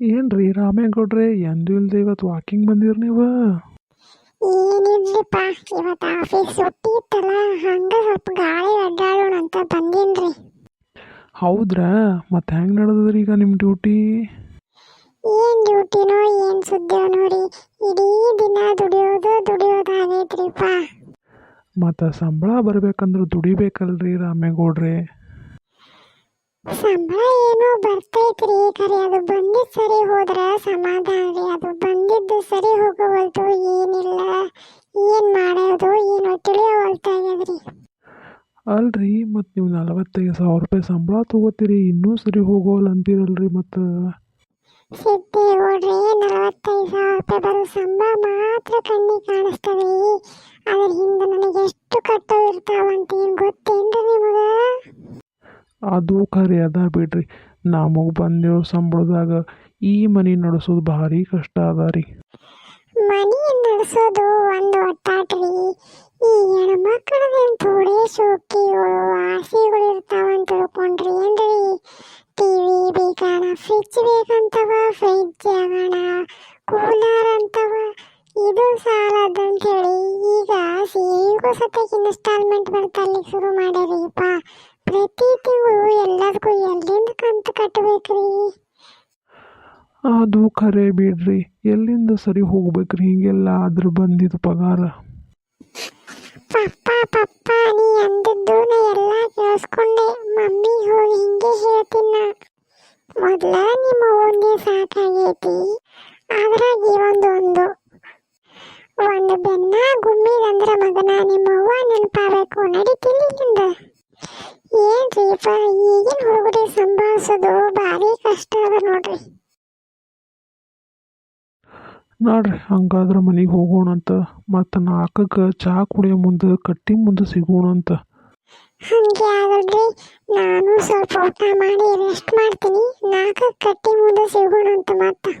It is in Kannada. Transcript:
ಏನ್ರಿ ರಾಮೇಗೌಡ್ರೆ ಎಂದು ಇಲ್ದೆ ಇವತ್ತು ವಾಕಿಂಗ್ ಬಂದಿರಿ ನೀವು? ಏನಿಲ್ರಿಪ್ಪ ಇವತ್ತು ಆಫೀಸ್ ಸುಟ್ಟಿ ಇತ್ತಲ್ಲ ಹಂಗ ಸ್ವಲ್ಪ ಗಾಳಿ ಅಡ್ಡಾಡೋಣ ಅಂತ ಬಂದೀನ್ರಿ. ಹೌದ್ರಾ? ಮತ್ತೆ ಹೆಂಗೆ ನಡೆದದ್ರಿ ಈಗ ನಿಮ್ಮ ಡ್ಯೂಟಿ ಏನ್ ಡ್ಯೂಟಿನೋ ಏನ್ ಸುದ್ದಿಯೋ ನೋಡಿ ಇಡೀ ದಿನ ದುಡಿಯೋದು ದುಡಿಯೋದು ಆಗೈತ್ರಿಪ್ಪ ಮತ್ತು ಸಂಬಳ ಬರ್ಬೇಕಂದ್ರೆ ದುಡಿಬೇಕಲ್ರಿ ರಾಮೇಗೌಡ್ರೆ. ಸಂಬಳ ಏನೋ ಬರ್ತೈತ್ರಿ ಖರೆ ಅದು ಬಂದಿದ್ದು ಸರಿ ಹೋದ್ರ ಸಮಾಧಾನ ರೀ. ಅದು ಬಂದಿದ್ದು ಸರಿ ಹೋಗವಲ್ತು ಏನಿಲ್ಲ. ಏನು ಮಾಡೋದು ಏನೋ ತಿಳಿಯವಲ್ತಾಗ್ಯದ್ರಿ ಅಲ್ರಿ ಮತ್ತು ನೀವು ನಲವತ್ತೈದು ಸಾವಿರ ರೂಪಾಯಿ ಸಂಬಳ ತಗೋತೀರಿ ಇನ್ನೂ ಸರಿ ಹೋಗೋಲ್ಲ ಅಂತೀರಲ್ರಿ ಮತ್ತು. ಸಿದ್ದೇಗೌಡ್ರಿ ನಲವತ್ತೈದು ಸಾವಿರ ರೂಪಾಯಿ ಬರೋ ಸಂಬಳ ಮಾತ್ರ ಕಣ್ಣಿಗೆ ಕಾಣಿಸ್ತದೆ ಅದ್ರ ಹಿಂದೆ ನನಗೆ ಎಷ್ಟು ಕಟ್ಟೋ ಇರ್ತಾವಂತ ಏನು ನಿಮಗ ಅದು ಖರೆ ಅದ ಬಿಡ್ರಿ. ನಮಗೆ ಬಂದಿರೋ ಸಂಬಳದಾಗ ಈ ಮನೆ ನಡೆಸೋದು ಭಾರಿ ಕಷ್ಟ ಅದ ರೀ. ಮನಿ ನಡೆಸೋದು ಒಂದು ಒಟ್ಟಾಟ್ರಿ ಈ ಹೆಣ್ಮಕ್ಳದೇನು ಥೋಡೆ ಶೋಕಿಗಳು ಆಸೆಗಳು ಇರ್ತಾವಂತ ತಿಳ್ಕೊಂಡ್ರಿ ಏನ್ರಿ? ಟಿವಿ ಬೇಕಣ ಫ್ರಿಜ್ ಬೇಕಂತವ ಫ್ರಿಜ್ ಆಗೋಣ ಕೂಲರ್ ಅಂತವ. ಇದು ಸಾಲದಂತ ಹೇಳಿ ಈಗ ಸೀರೆಗೂ ಸತಕ್ಕೆ ಇನ್ಸ್ಟಾಲ್ಮೆಂಟ್ ಬರ್ತಲ್ಲಿಗೆ ಶುರು ಮಾಡ್ಯಾರಿಪ್ಪ. ಪ್ರತಿ ತಿಂಗಳು ಎಲ್ಲರಿಗೂ ಎಲ್ಲಿಂದ ಕಂತು ಕಟ್ಟಬೇಕ್ರಿ ಅದು ಖರೆ ಬಿಡ್ರಿ. ಎಲ್ಲಿಂದ ಸರಿ ಹೋಗ್ಬೇಕ್ರಿ? ಹಿಂಗೆಲ್ಲ ಆದ್ರೆ ಬಂದಿದ್ದು ಪಗಾರ. ಪಪ್ಪ ಪಪ್ಪ ನೀ ಅಂದದ್ದು ನಾ ಎಲ್ಲ ಕೇಳಿಸ್ಕೊಂಡೆ. ಮಮ್ಮಿ ಹೋಗಿ ಹಿಂಗೆ ಹೇಳ್ತೀನ ಮೊದಲ ನಿಮ್ಮ ಒಂದೇ ಸಾಕಾಗೈತಿ. ಅದ್ರಾಗ ಒಂದು ಒಂದು ಒಂದು ಬೆನ್ನ ಗುಮ್ಮಿದಂದ್ರ ಮಗನ ನಿಮ್ಮ ಅವ್ವ ನೆನಪಾಗಬೇಕು. ನಡೀತಿಲ್ಲಿಂದ ಏನ್ರಿಪ್ಪ ಈಗಿನ ಹುಡುಗರಿ ಸಂಭಾಳಿಸೋದು. ಭಾರಿ ಕಷ್ಟ ಅದ ನೋಡ್ರಿ. ನೋಡ್ರಿ ಹಂಗಾದ್ರೆ ಮನೆಗೆ ಹೋಗೋಣ ಅಂತ ಮತ್ತು ನಾಲ್ಕಕ್ಕೆ ಚಹಾ ಕುಡಿಯೋ ಮುಂದೆ ಕಟ್ಟಿ ಮುಂದೆ ಸಿಗೋಣ ಅಂತ ಹಂಗೆ ಆಗಲ್ರಿ. ನಾನು ಸ್ವಲ್ಪ ಊಟ ಮಾಡಿ ರೆಸ್ಟ್ ಮಾಡ್ತೀನಿ. ನಾಲ್ಕಕ್ಕೆ ಕಟ್ಟಿ ಮುಂದೆ ಸಿಗೋಣ ಅಂತ ಮತ್ತೆ.